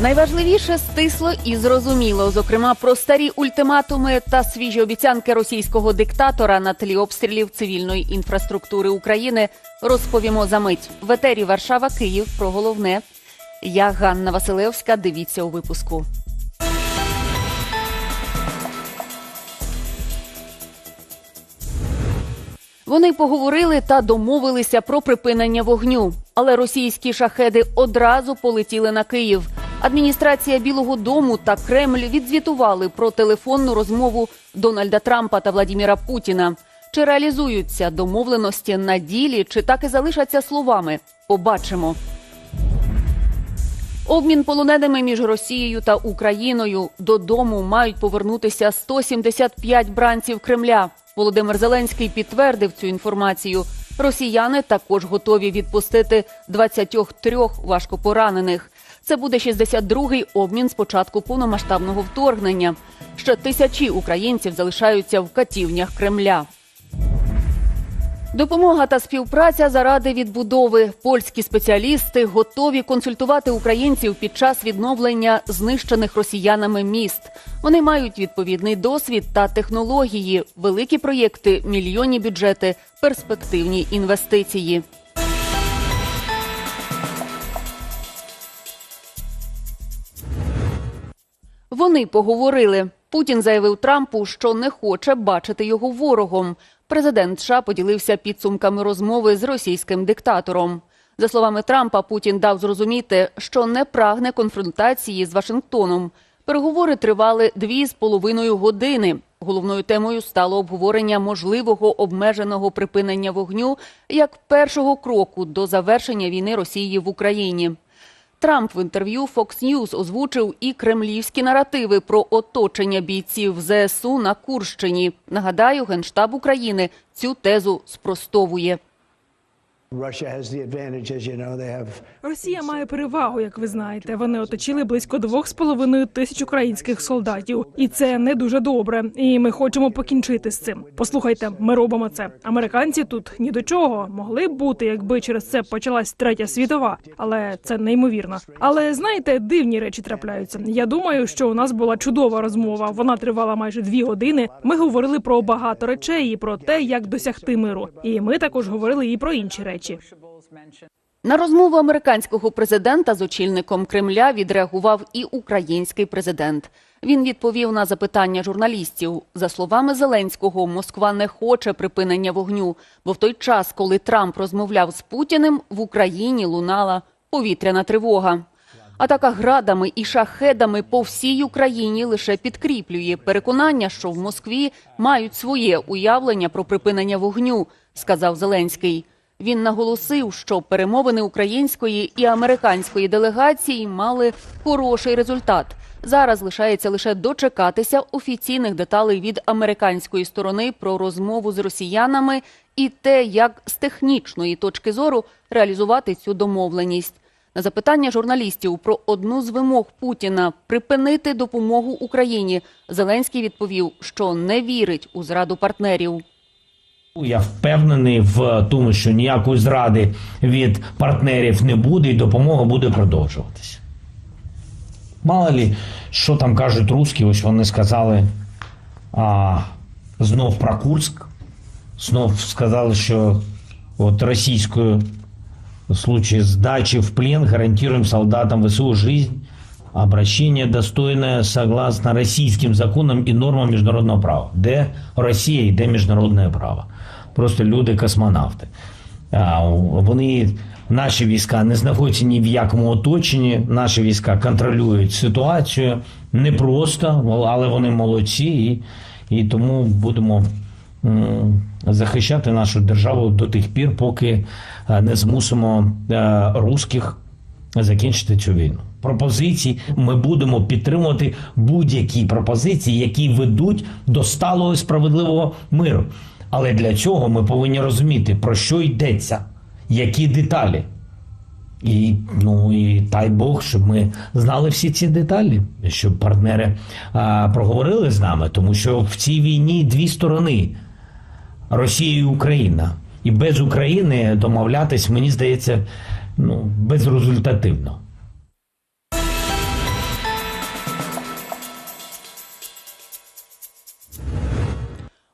Найважливіше стисло і зрозуміло, зокрема про старі ультиматуми та свіжі обіцянки російського диктатора на тлі обстрілів цивільної інфраструктури України. Розповімо за мить в етері Варшава, Київ. Про головне. Я Ганна Василевська. Дивіться у випуску. Вони поговорили та домовилися про припинення вогню, але російські шахеди одразу полетіли на Київ. Адміністрація Білого Дому та Кремль відзвітували про телефонну розмову Дональда Трампа та Владіміра Путіна. Чи реалізуються домовленості на ділі, чи так і залишаться словами? Побачимо. Обмін полоненими між Росією та Україною додому мають повернутися 175 бранців Кремля. Володимир Зеленський підтвердив цю інформацію. Росіяни також готові відпустити 23 важкопоранених. Це буде 62-й обмін з початку повномасштабного вторгнення. Ще тисячі українців залишаються в катівнях Кремля. Допомога та співпраця заради відбудови. Польські спеціалісти готові консультувати українців під час відновлення знищених росіянами міст. Вони мають відповідний досвід та технології, великі проєкти, мільйонні бюджети, перспективні інвестиції. Вони поговорили. Путін заявив Трампу, що не хоче бачити його ворогом. Президент США поділився підсумками розмови з російським диктатором. За словами Трампа, Путін дав зрозуміти, що не прагне конфронтації з Вашингтоном. Переговори тривали дві з половиною години. Головною темою стало обговорення можливого обмеженого припинення вогню як першого кроку до завершення війни Росії в Україні. Трамп в інтерв'ю Fox News озвучив і кремлівські наративи про оточення бійців ЗСУ на Курщині. Нагадаю, генштаб України цю тезу спростовує. Росія має перевагу, як ви знаєте. Вони оточили близько двох з половиною тисяч українських солдатів, і це не дуже добре. І ми хочемо покінчити з цим. Послухайте, ми робимо це. Американці тут ні до чого могли б бути, якби через це почалась третя світова, але це неймовірно. Але знаєте, дивні речі трапляються. Я думаю, що у нас була чудова розмова. Вона тривала майже дві години. Ми говорили про багато речей і про те, як досягти миру. І ми також говорили і про інші речі. На розмову американського президента з очільником Кремля відреагував і український президент. Він відповів на запитання журналістів. За словами Зеленського, Москва не хоче припинення вогню, бо в той час, коли Трамп розмовляв з Путіним, в Україні лунала повітряна тривога. Атака градами і шахедами по всій Україні лише підкріплює переконання, що в Москві мають своє уявлення про припинення вогню, сказав Зеленський. Він наголосив, що перемовини української і американської делегації мали хороший результат. Зараз лишається лише дочекатися офіційних деталей від американської сторони про розмову з росіянами і те, як з технічної точки зору реалізувати цю домовленість. На запитання журналістів про одну з вимог Путіна припинити допомогу Україні Зеленський відповів, що не вірить у зраду партнерів. Я впевнений в тому, що ніякої зради від партнерів не буде, і допомога буде продовжуватися. Мало лі, що там кажуть русські, ось вони сказали а, знов про Курськ, знов сказали, що от російською в случае сдачи в плен гарантируем солдатам ВСУ жизнь, обращение достойное согласно российским законам и нормам международного права. Де Росія і де міжнародне право? Просто люди космонавти. А, Вони, наші війська не знаходяться ні в якому оточенні. Наші війська контролюють ситуацію не просто, але вони молодці, і, і тому будемо захищати нашу державу до тих пір, поки е, не змусимо е, русських закінчити цю війну. Пропозиції ми будемо підтримувати будь-які пропозиції, які ведуть до сталого і справедливого миру. Але для цього ми повинні розуміти, про що йдеться, які деталі. І ну і дай Бог, щоб ми знали всі ці деталі, щоб партнери а, проговорили з нами, тому що в цій війні дві сторони Росія і Україна. І без України домовлятись, мені здається, ну безрезультативно.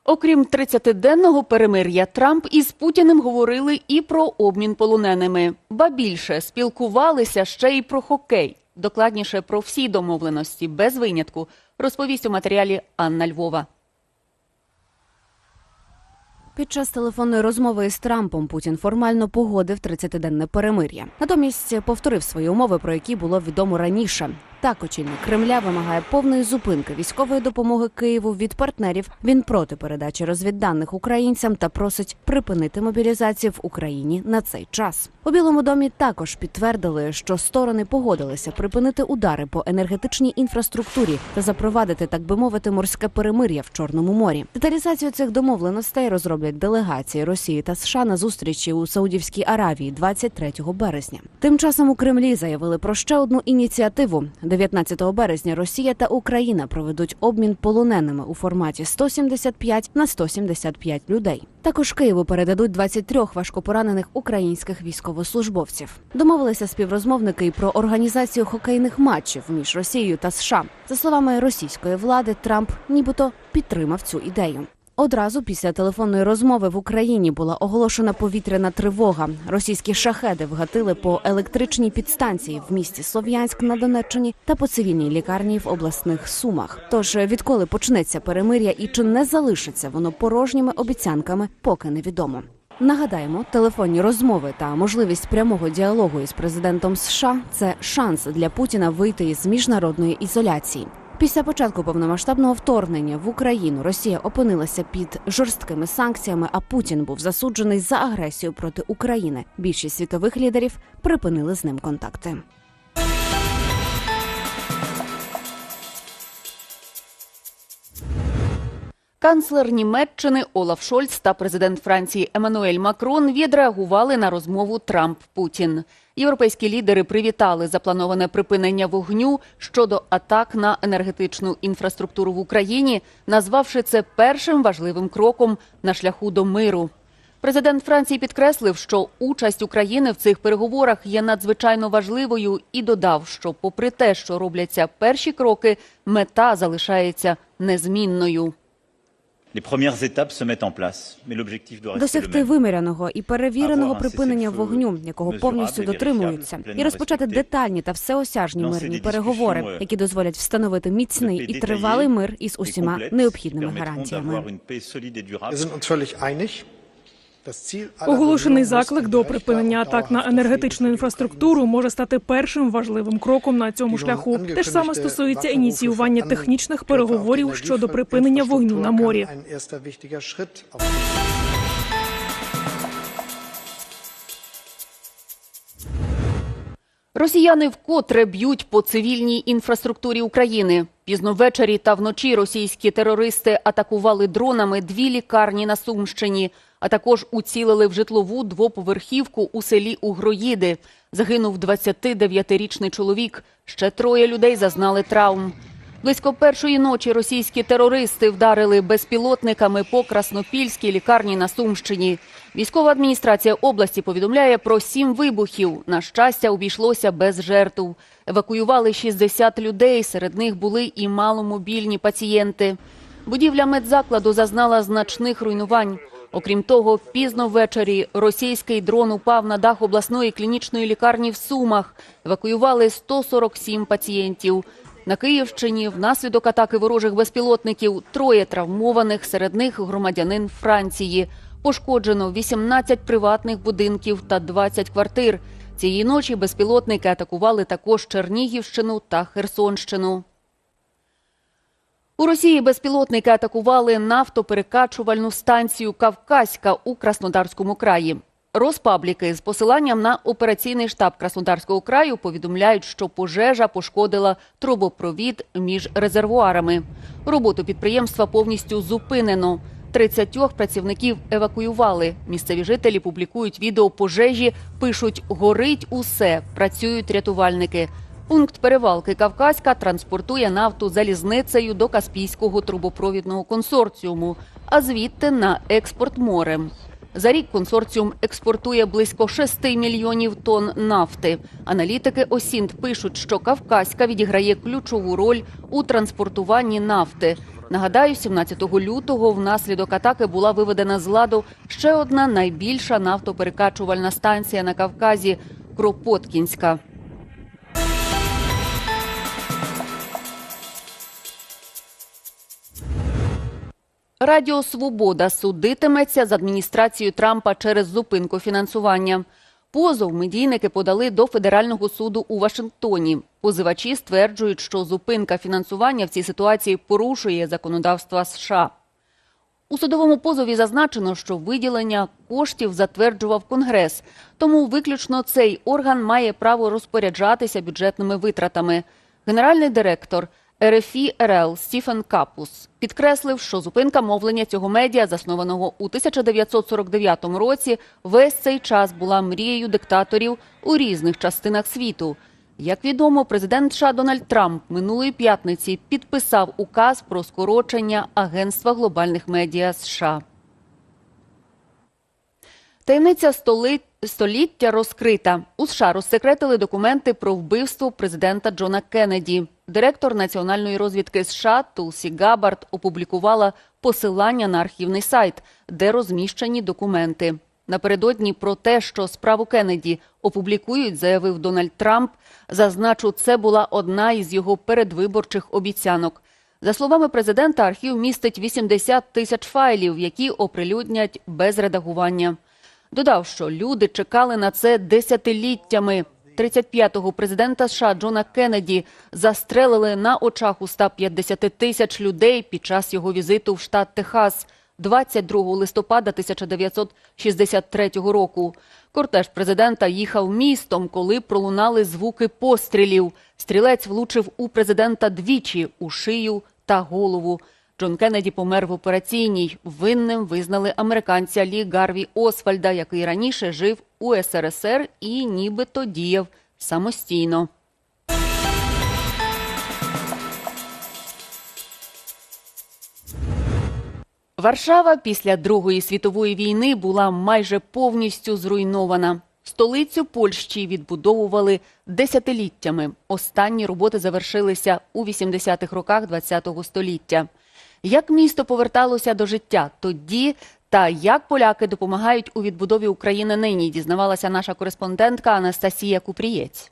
Окрім 30-денного перемир'я, Трамп із Путіним говорили і про обмін полоненими. Ба більше спілкувалися ще й про хокей. Докладніше про всі домовленості без винятку розповість у матеріалі Анна Львова. Під час телефонної розмови із Трампом Путін формально погодив 30-денне перемир'я. Натомість повторив свої умови, про які було відомо раніше. Так, очільник Кремля вимагає повної зупинки військової допомоги Києву від партнерів. Він проти передачі розвідданих українцям та просить припинити мобілізацію в Україні на цей час. У Білому домі також підтвердили, що сторони погодилися припинити удари по енергетичній інфраструктурі та запровадити, так би мовити, морське перемир'я в Чорному морі. Деталізацію цих домовленостей розроблять делегації Росії та США на зустрічі у Саудівській Аравії 23 березня. Тим часом у Кремлі заявили про ще одну ініціативу. 19 березня Росія та Україна проведуть обмін полоненими у форматі 175 на 175 людей. Також Києву передадуть 23 важкопоранених українських військовослужбовців. Домовилися співрозмовники й про організацію хокейних матчів між Росією та США. За словами російської влади, Трамп нібито підтримав цю ідею. Одразу після телефонної розмови в Україні була оголошена повітряна тривога. Російські шахеди вгатили по електричній підстанції в місті Слов'янськ на Донеччині та по цивільній лікарні в обласних сумах. Тож відколи почнеться перемир'я і чи не залишиться воно порожніми обіцянками, поки невідомо. Нагадаємо, телефонні розмови та можливість прямого діалогу із президентом США це шанс для Путіна вийти із міжнародної ізоляції. Після початку повномасштабного вторгнення в Україну Росія опинилася під жорсткими санкціями, а Путін був засуджений за агресію проти України. Більшість світових лідерів припинили з ним контакти. Канцлер Німеччини Олаф Шольц та президент Франції Еммануель Макрон відреагували на розмову Трамп-Путін. Європейські лідери привітали заплановане припинення вогню щодо атак на енергетичну інфраструктуру в Україні, назвавши це першим важливим кроком на шляху до миру. Президент Франції підкреслив, що участь України в цих переговорах є надзвичайно важливою і додав, що, попри те, що робляться перші кроки, мета залишається незмінною. Досягти виміряного і перевіреного припинення вогню, якого повністю дотримуються, і розпочати детальні та всеосяжні мирні переговори, які дозволять встановити міцний і тривалий мир із усіма необхідними гарантіями. Оголошений заклик до припинення атак на енергетичну інфраструктуру може стати першим важливим кроком на цьому шляху. Те ж саме стосується ініціювання технічних переговорів щодо припинення вогню на морі. Росіяни вкотре б'ють по цивільній інфраструктурі України. Пізно ввечері та вночі російські терористи атакували дронами дві лікарні на Сумщині, а також уцілили в житлову двоповерхівку у селі Угроїди. Загинув 29-річний чоловік. Ще троє людей зазнали травм. Близько першої ночі російські терористи вдарили безпілотниками по Краснопільській лікарні на Сумщині. Військова адміністрація області повідомляє про сім вибухів. На щастя, обійшлося без жертв. Евакуювали 60 людей. Серед них були і маломобільні пацієнти. Будівля медзакладу зазнала значних руйнувань. Окрім того, пізно ввечері російський дрон упав на дах обласної клінічної лікарні в Сумах. Евакуювали 147 пацієнтів. На Київщині внаслідок атаки ворожих безпілотників троє травмованих, серед них громадянин Франції. Пошкоджено 18 приватних будинків та 20 квартир. Цієї ночі безпілотники атакували також Чернігівщину та Херсонщину. У Росії безпілотники атакували нафтоперекачувальну станцію Кавказька у Краснодарському краї. Розпабліки з посиланням на операційний штаб Краснодарського краю повідомляють, що пожежа пошкодила трубопровід між резервуарами. Роботу підприємства повністю зупинено. 30 працівників евакуювали. Місцеві жителі публікують відео пожежі, пишуть «Горить усе», працюють рятувальники. Пункт перевалки Кавказька транспортує нафту залізницею до Каспійського трубопровідного консорціуму, а звідти на експорт морем. За рік консорціум експортує близько 6 мільйонів тонн нафти. Аналітики Осінт пишуть, що Кавказька відіграє ключову роль у транспортуванні нафти. Нагадаю, 17 лютого внаслідок атаки була виведена з ладу ще одна найбільша нафтоперекачувальна станція на Кавказі Кропоткінська. Радіо Свобода судитиметься з адміністрацією Трампа через зупинку фінансування. Позов медійники подали до федерального суду у Вашингтоні. Позивачі стверджують, що зупинка фінансування в цій ситуації порушує законодавства США. У судовому позові зазначено, що виділення коштів затверджував Конгрес, тому виключно цей орган має право розпоряджатися бюджетними витратами. Генеральний директор РФІ РЛ Стіфен Капус підкреслив, що зупинка мовлення цього медіа, заснованого у 1949 році, весь цей час була мрією диктаторів у різних частинах світу. Як відомо, президент США Дональд Трамп минулої п'ятниці підписав указ про скорочення Агентства глобальних медіа США. Таємниця столи... століття розкрита. У США розсекретили документи про вбивство президента Джона Кеннеді. Директор національної розвідки США Тулсі Габард опублікувала посилання на архівний сайт, де розміщені документи. Напередодні про те, що справу Кеннеді опублікують, заявив Дональд Трамп. Зазначу, це була одна із його передвиборчих обіцянок. За словами президента, архів містить 80 тисяч файлів, які оприлюднять без редагування. Додав, що люди чекали на це десятиліттями. 35-го президента США Джона Кеннеді застрелили на очах у 150 тисяч людей під час його візиту в штат Техас 22 листопада 1963 року. Кортеж президента їхав містом, коли пролунали звуки пострілів. Стрілець влучив у президента двічі у шию та голову. Джон Кеннеді помер в операційній. Винним визнали американця Лі Гарві Освальда, який раніше жив у СРСР і нібито діяв самостійно. Варшава після Другої світової війни була майже повністю зруйнована. Столицю Польщі відбудовували десятиліттями. Останні роботи завершилися у 80-х роках ХХ століття. Як місто поверталося до життя тоді, та як поляки допомагають у відбудові України нині, дізнавалася наша кореспондентка Анастасія Купрієць.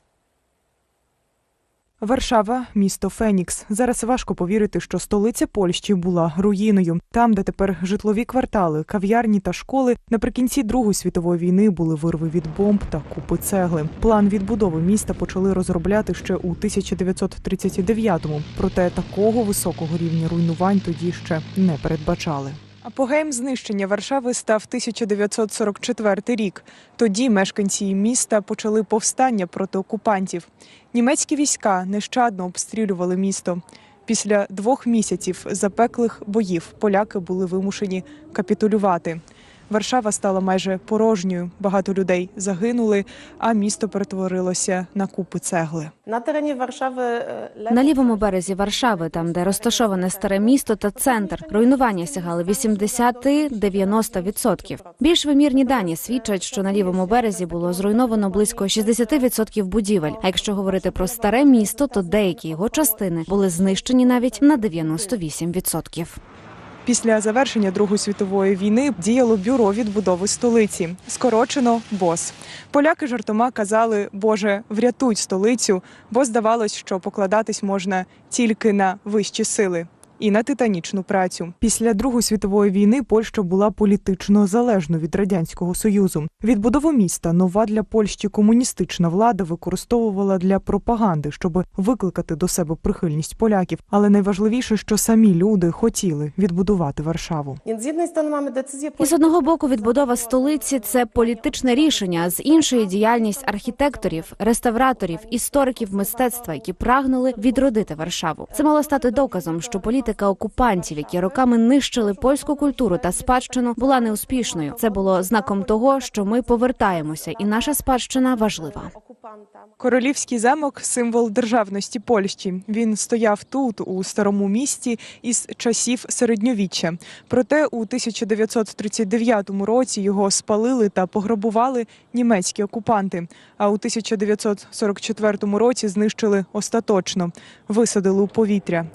Варшава, місто Фенікс. Зараз важко повірити, що столиця Польщі була руїною. Там, де тепер житлові квартали, кав'ярні та школи, наприкінці Другої світової війни були вирви від бомб та купи цегли. План відбудови міста почали розробляти ще у 1939-му, проте такого високого рівня руйнувань тоді ще не передбачали. Апогеєм знищення Варшави став 1944 рік. Тоді мешканці міста почали повстання проти окупантів. Німецькі війська нещадно обстрілювали місто. Після двох місяців запеклих боїв поляки були вимушені капітулювати. Варшава стала майже порожньою. Багато людей загинули, а місто перетворилося на купи цегли. На терені Варшави е, На лівому березі Варшави, там де розташоване старе місто та центр, руйнування сягали 80-90%. Більш вимірні дані свідчать, що на лівому березі було зруйновано близько 60% будівель. А якщо говорити про старе місто, то деякі його частини були знищені навіть на 98%. Після завершення Другої світової війни діяло бюро відбудови столиці, скорочено БОС. Поляки жартома казали: Боже, врятуй столицю, бо здавалось, що покладатись можна тільки на вищі сили. І на титанічну працю після Другої світової війни Польща була політично залежною від радянського союзу. Відбудову міста нова для Польщі комуністична влада використовувала для пропаганди, щоб викликати до себе прихильність поляків. Але найважливіше, що самі люди хотіли відбудувати Варшаву. І з одного боку, відбудова столиці це політичне рішення, з іншої діяльність архітекторів, реставраторів, істориків мистецтва, які прагнули відродити Варшаву. Це мало стати доказом, що політика окупантів, які роками нищили польську культуру та спадщину, була неуспішною. Це було знаком того, що ми повертаємося, і наша спадщина важлива. Королівський замок символ державності Польщі. Він стояв тут, у старому місті, із часів середньовіччя. Проте у 1939 році його спалили та пограбували німецькі окупанти. А у 1944 році знищили остаточно, висадили у повітря.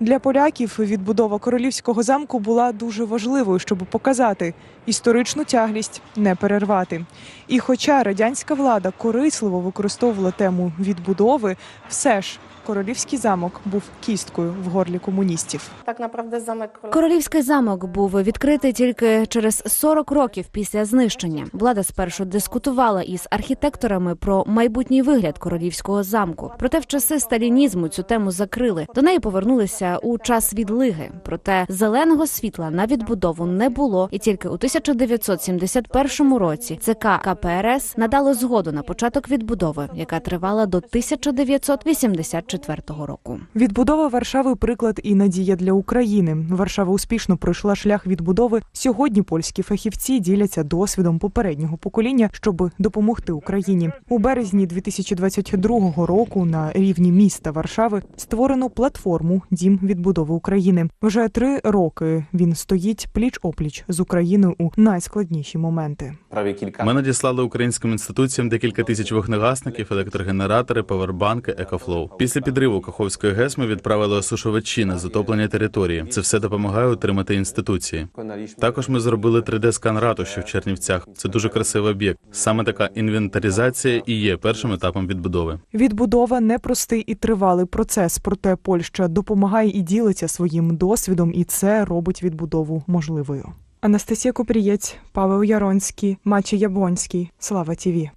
Для поляків відбудова королівського замку була дуже важливою, щоб показати історичну тяглість не перервати. І хоча радянська влада корисливо використовувала тему відбудови, все ж королівський замок був кісткою в горлі комуністів. Naprawdę zamek królowy. Королівський замок був відкритий тільки через 40 років після знищення. Влада спершу дискутувала із архітекторами про майбутній вигляд королівського замку. Проте в часи сталінізму цю тему закрили. До неї повернулися у час відлиги. Проте зеленого світла на відбудову не було, і тільки у 1971 році ЦК КПРС надало згоду на початок відбудови, яка тривала до 1984 року. Відбудова Варшави приклад і надія для України. Варшава успішно пройшла шлях відбудови. Сьогодні польські фахівці діляться досвідом попереднього покоління, щоб допомогти Україні. У березні 2022 року на рівні міста Варшави створено платформу Дім відбудови України. Вже три роки він стоїть пліч опліч з Україною у найскладніші моменти. Ми надіслали українським інституціям декілька тисяч вогнегасників, електрогенератори, павербанки, екофлоу. Після підриву Каховської ГЕС ми відправили осушувачі на затоплення території. Це все допомагає утримати інституції. Також ми зробили 3D-скан ратуші в Чернівцях. Це дуже красивий об'єкт. Саме така інвентаризація і є першим етапом відбудови. Відбудова непростий і тривалий процес, проте Польща допомагає і ділиться своїм досвідом, і це робить відбудову можливою. Анастасія Купрієць, Павел Яронський, Мачі Яблонський. Слава Тіві.